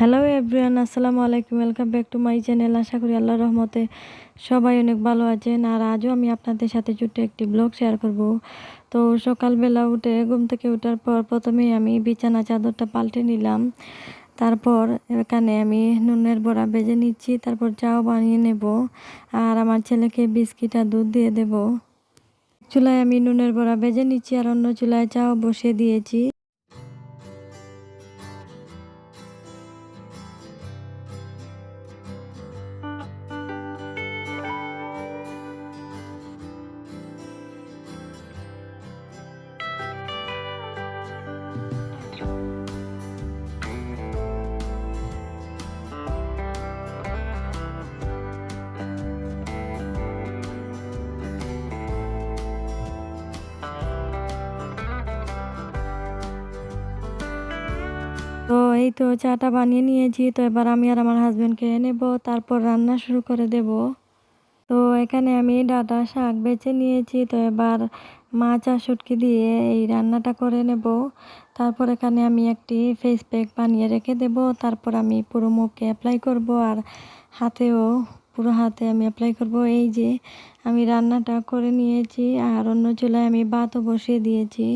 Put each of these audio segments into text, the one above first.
Hello everyone আসসালামু আলাইকুম welcome back to my channel আশা করি আল্লাহর রহমতে সবাই অনেক ভালো আছেন। আর আজও আমি আপনাদের সাথে ছোট্ট একটি ব্লগ শেয়ার করব। তো সকালবেলা উঠে, ঘুম থেকে ওঠার পর প্রথমেই আমি বিছানা চাদরটা পাল্টে নিলাম। তারপর এখানে আমি নুনের বড়া বেজে নিচ্ছি, তারপর চাও বানিয়ে নেব। আর আমার ছেলেকে বিস্কিট আর দুধ দিয়ে দেব। চুলায় আমি নুনের বড়া বেজে নিচ্ছি আর অন্য চুলায় চাও বসিয়ে দিয়েছি। তো এই তো চাটা বানিয়ে নিয়েছি, তো এবার আমি আর আমার হাজব্যান্ডকে নেব, তারপর রান্না শুরু করে দেব। তো এখানে আমি ডাটা শাক বেছে নিয়েছি, তো এবার মাছ আর শুটকি দিয়ে এই রান্নাটা করে নেব। তারপর এখানে আমি একটি ফেস প্যাক বানিয়ে রেখে দেব, তারপর আমি পুরো মুখে অ্যাপ্লাই করব আর হাতেও, পুরো হাতে আমি অ্যাপ্লাই করব। এই যে আমি রান্নাটা করে নিয়েছি, আর অন্য চুলায় আমি ভাতও বসিয়ে দিয়েছি।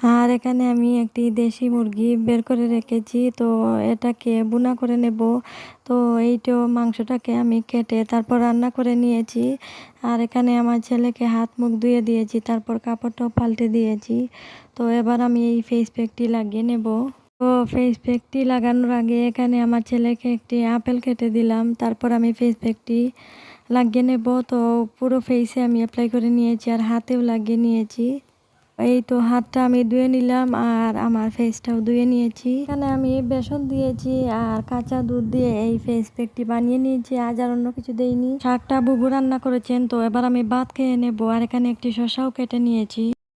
আর এখানে আমি একটি দেশি মুরগি বের করে রেখেছি, তো এটাকে বুনা করে নেব। তো এইটো মাংসটাকে আমি কেটে তারপর রান্না করে নিয়েছি। আর এখানে আমার ছেলেকে হাত মুখ ধুয়ে দিয়েছি, তারপর কাপড়টাও পাল্টে দিয়েছি। তো এবার আমি এই ফেস প্যাকটি লাগিয়ে নেব। তো ফেস প্যাকটি লাগানোর আগে এখানে আমার ছেলেকে একটি আপেল কেটে দিলাম, তারপর আমি ফেস প্যাকটি লাগিয়ে নেব। তো পুরো ফেসে আমি অ্যাপ্লাই করে নিয়েছি আর হাতেও লাগিয়ে নিয়েছি। এই তো হাতটা আমি ধুয়ে নিলাম আর আমার ফেসটাও ধুয়ে নিয়েছি। এখানে আমি বেসন দিয়েছি আর কাঁচা দুধ দিয়ে এই ফেস প্যাকটি বানিয়ে নিয়েছি। আজ আর অন্য কিছু দেইনি। শাকটা বুবু রান্না করেছেন, তো এবার আমি ভাত খেয়ে নেব। আর এখানে একটি শসাও কেটে নিয়েছি।